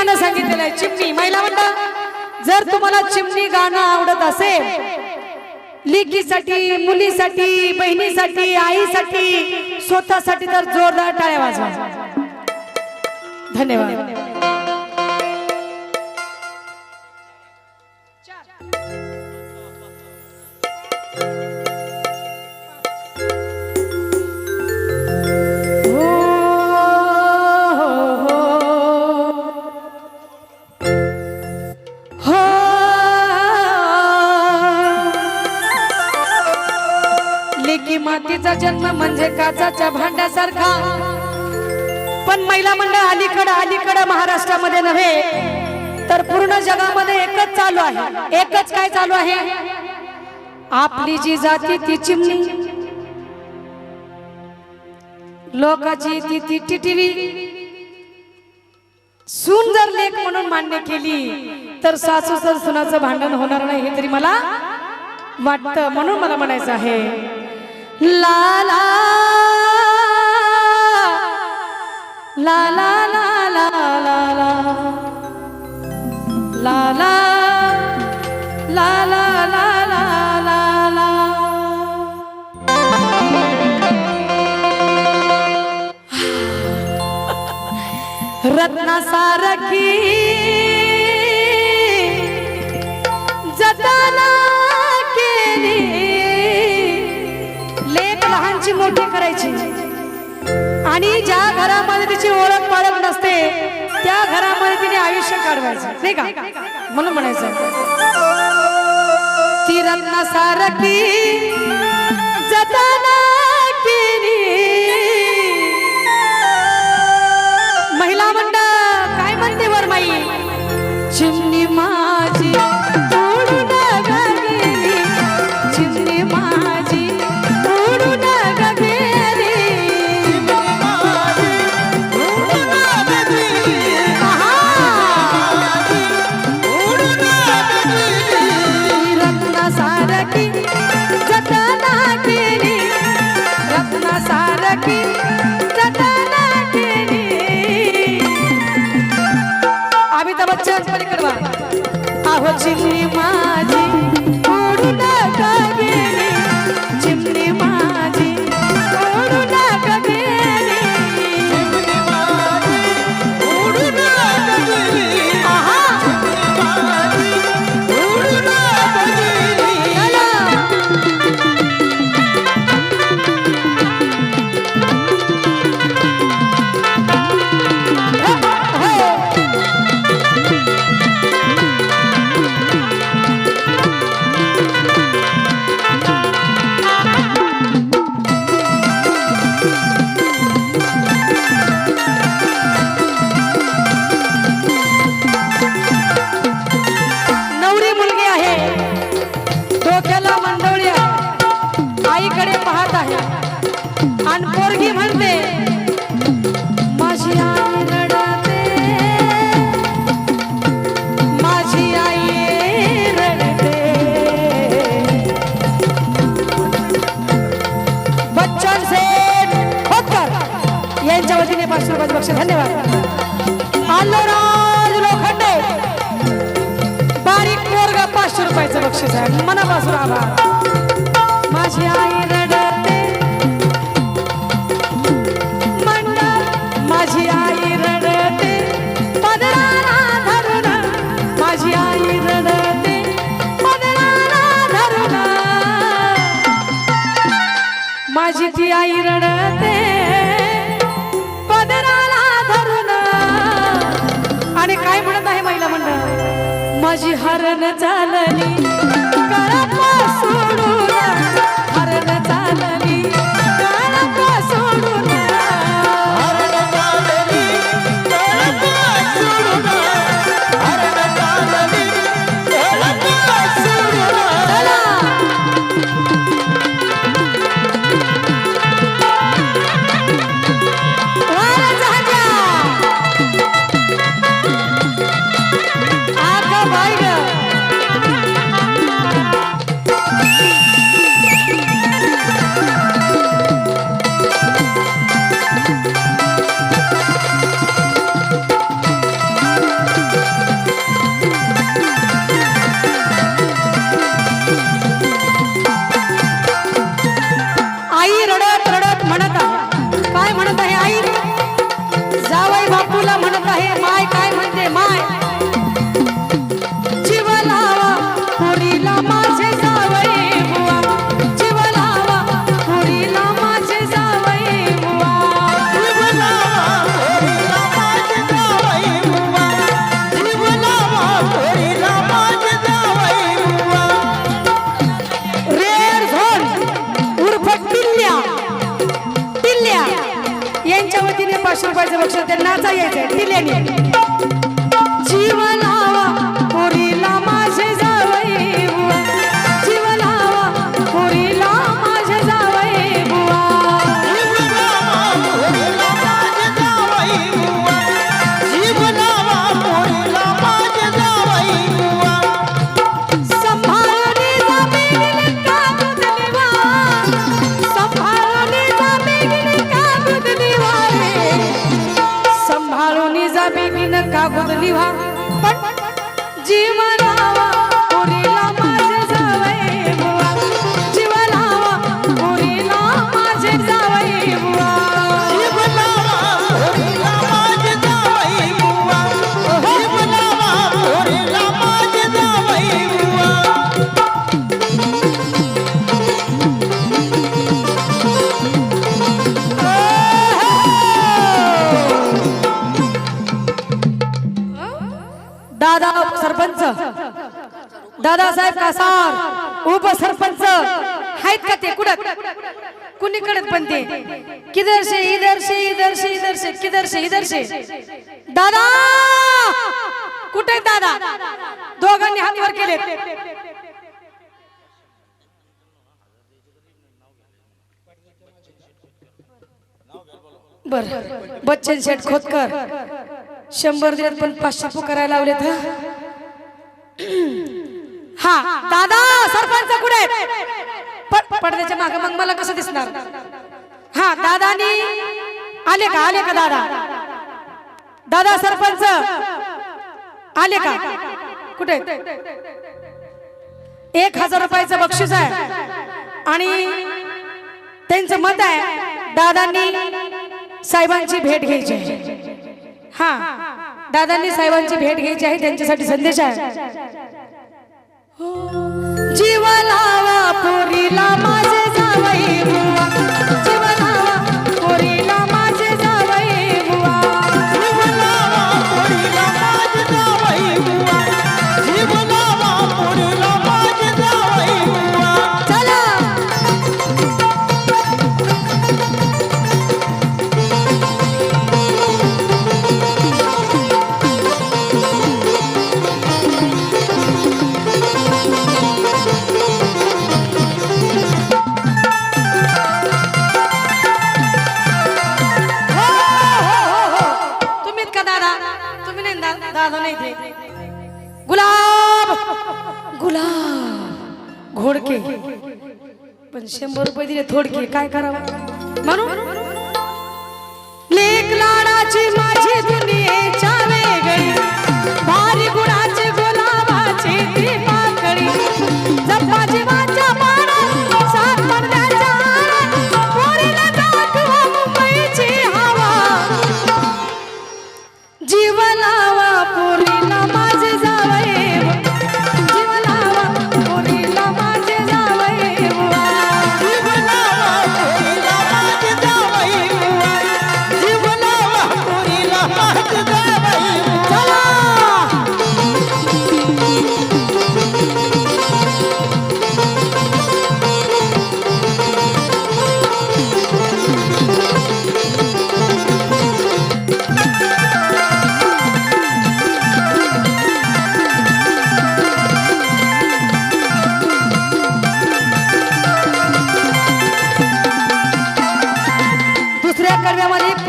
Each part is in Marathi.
गाणं सांगितलेलं आहे चिमणी. महिला मंडळ जर तुम्हाला चिमणी गाणं आवडत असेल लेकीसाठी मुलीसाठी बहिणीसाठी आईसाठी स्वतःसाठी तर जोरदार टाळ्या वाजवा. धन्यवाद. लेकी मातीचा जन्म म्हणजे काचाच्या भांड्यासारखा. पण महिला मंडळ अलीकडं अलीकडं महाराष्ट्रामध्ये नव्हे तर पूर्ण जगामध्ये एकच चालू आहे. एकच काय चालू आहे? आपली जी जाती ती चिमणी. लोकाची ती ती टिटीवी. सून जर लेख म्हणून मान्य केली तर सासू सर सुनाचं भांडण होणार नाही हे तरी मला वाटतं म्हणून मला म्हणायचं आहे. லாலா லாலா லாலா லாலா லாலா லாலா लहानची करायची. आणि ज्या घरामध्ये तिची ओळख पाळख नसते त्या घरामध्ये तिने आयुष्य काढवायचं. नाही का? म्हणून म्हणायचं. ती रत्नासारखी जतन महिला मंडळ काय म्हणते वर माई? मनापासून आभार. चालली दादासाहेब कासार उपसरपंच आहेत का ते कुठं? कुणीकडे पण ते? किधर से इधर से इधर से इधर से किधर से इधर से? दादा! कुठे दादा? दोघांनी हात वर केले बर. बच्चन शेठ खोतकर. शंभर दिवस पण पाचशे पुकारायला लावलेत हा दादा सरपंच कुठे आहेत? पडद्याच्या मागे मग मला कसं दिसणार? हा दादानी आले का? आले का दादा? दादा सरपंच! आले का? कुठे एक हजार रुपयाचं बक्षीस आहे. आणि त्यांचं मत आहे दादांनी साहेबांची भेट घ्यायची आहे. हा दादांनी साहेबांची भेट घ्यायची आहे त्यांच्यासाठी संदेश आहे. जीवा लावा पोरीला माझे पण शंभर रुपये दिले थोडके. काय करावं? म्हणून लेख लाडाची माझी दुनियेच्या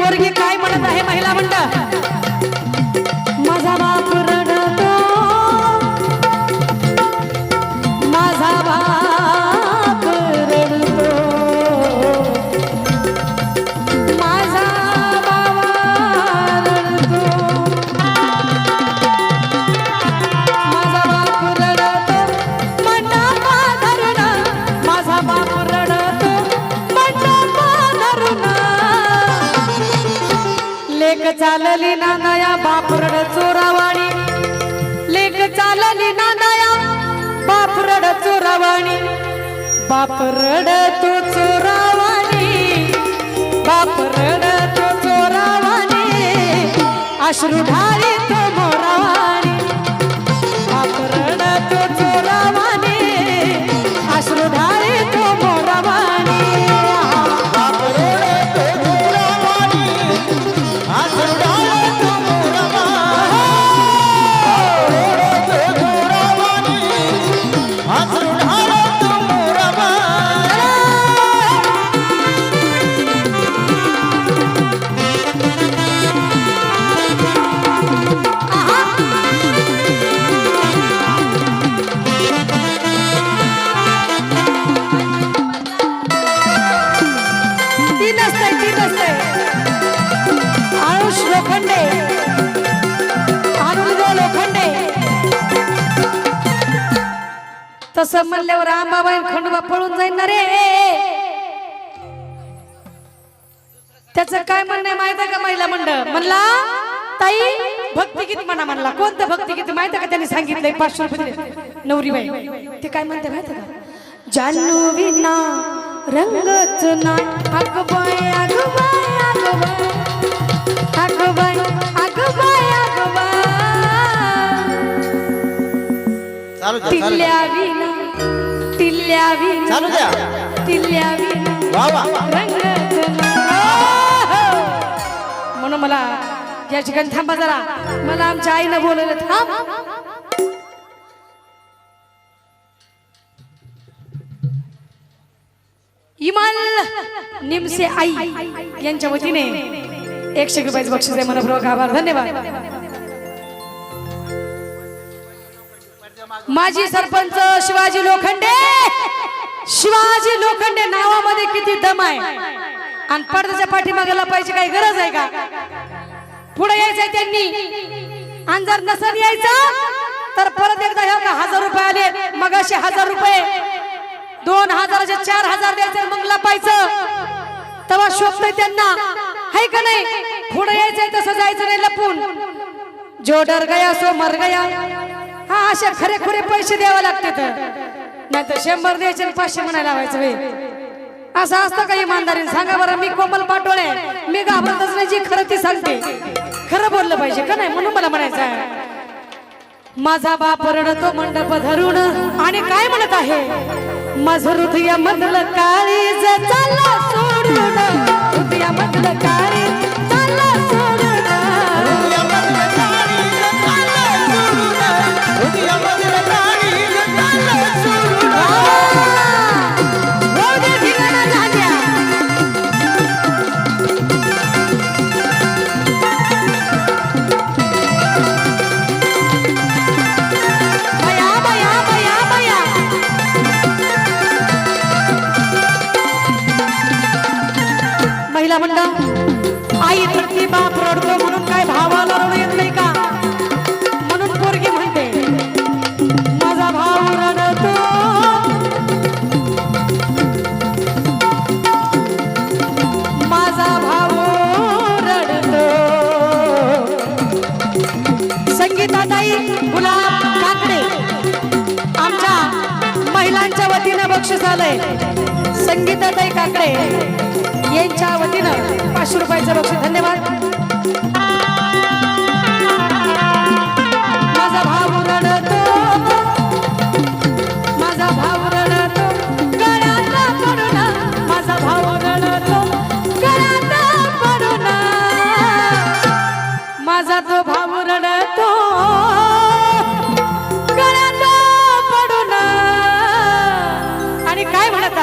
पोरगी काय म्हणत आहे महिला मंडळ? नानाया बापरड नया चोरावाणी. लेक चालली नानाया नया चोरावाणी. बापरड तो चोरावाणी. बापरड तो चोरावाणी. अश्रुढारी ढाळी तो तसं म्हणल्यावर आंबाबाई खंडोबा पळून जाईन ना रे. त्याचं काय म्हणणं माहीत आहे का महिला मंडळ? म्हणला ताई भक्तिगीत म्हणा म्हणला. कोणतं भक्तिगीत? माहीत का त्यांनी सांगितलंय? पाचशे रुपये नवरी बाई ते काय म्हणते माहीत का? जानू विना रंगच अगबाय चालू द्या चालू द्या. टिल्ल्या विना टिल्ल्या विना चालू द्या. वा वा. म्हणून मला या ठिकाणी थांबा जरा. मला आमच्या आईनं बोलवलं थांब. इमाल निमसे आई यांच्या वतीने एकशे रुपयाचं बक्षीस आहे. मनपूर्वक आभार धन्यवाद. माजी सरपंच शिवाजी लोखंडे! शिवाजी लोखंडे नावामध्ये किती दम आहे? आणि पडद्याच्या पाठीमागे लपायची काही गरज आहे का? पुढे यायचंय त्यांनी. आणि जर नसन यायचं तर परत एकदा ह्या का हजार रुपये आले. मग असे हजार रुपये. दोन हजाराचे चार हजार द्यायचे मग लपायचं. तेव्हा शोभतय त्यांना. हाय का नाही? पुढे यायचंय तसं जायचं नाही लपून. जो डर गया सो मर गया. हा असे खरे खरे पैसे द्यावे लागते तर नाही तर शंभर द्यायचे पाचशे म्हणायला लावायचं वे असं असतं का इमानदारीने? सांगा बरं मी कोमल पाटोळे मी घाबरतच नाही जी खरं ती सांगते. खरं बोललं पाहिजे का नाही? म्हणून मला म्हणायचं आहे. माझा बाप रडतो मंडप धरून आणि काय म्हणत आहे? माझ हृदय मधल काळी चालला सोडून. हृदया मधलं काळी चालला सोडून. महिला मंडळ आई धरती बाप रडतो म्हणून काय भावाला रडू येत नाही का? म्हणून पोरगी म्हणते माझा भाव रडतो. माझा भाव रडतो. संगीताताई गुलाब काकडे आमच्या महिलांच्या वतीनं बक्षीस आलंय. संगीताताई काकडे यांच्या वतीनं पाचशे रुपयाचं बक्षीस धन्यवाद.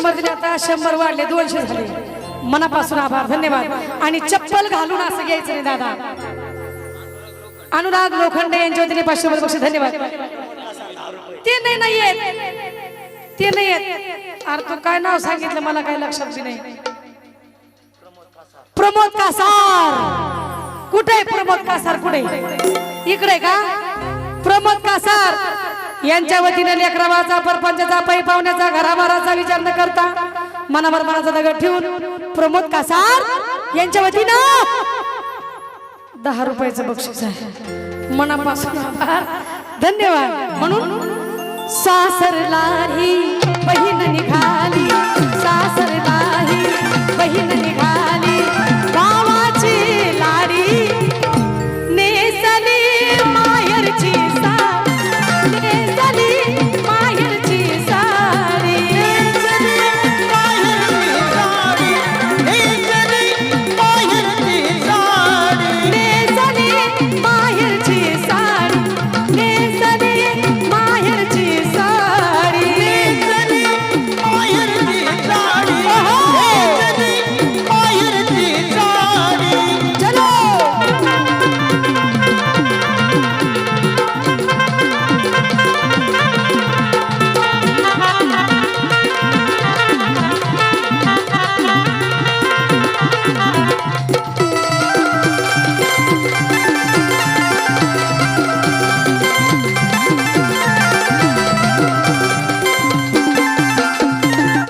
शंभर दिले आता शंभर वाढले दोनशे झाले. मनापासून आभार धन्यवाद. आणि चप्पल घालून असं घ्यायचं नाही दादा. अनुराग लोखंडे यांच्या वतीने पाचशे रुपये धन्यवाद. ते नाही नाहीये ते नाही येत. अरे तू काय नाव सांगितलं मला काय लक्षात नाही. प्रमोद कासार. कुठे आहे प्रमोद कासार? कुठे? इकडे का? प्रमोद कासार. यांच्या वतीने लेकरावाचा परपंचा पै पावण्याचा घराबाराचा विचार न करता मनावर मनाचा दगड ठेवून प्रमोद कासार यांच्या वतीनं दहा रुपयाचं बक्षीस आहे. मनापासून धन्यवाद. म्हणून सासरलाही बहीण निघाली. सासरलाही बहीण निघाली.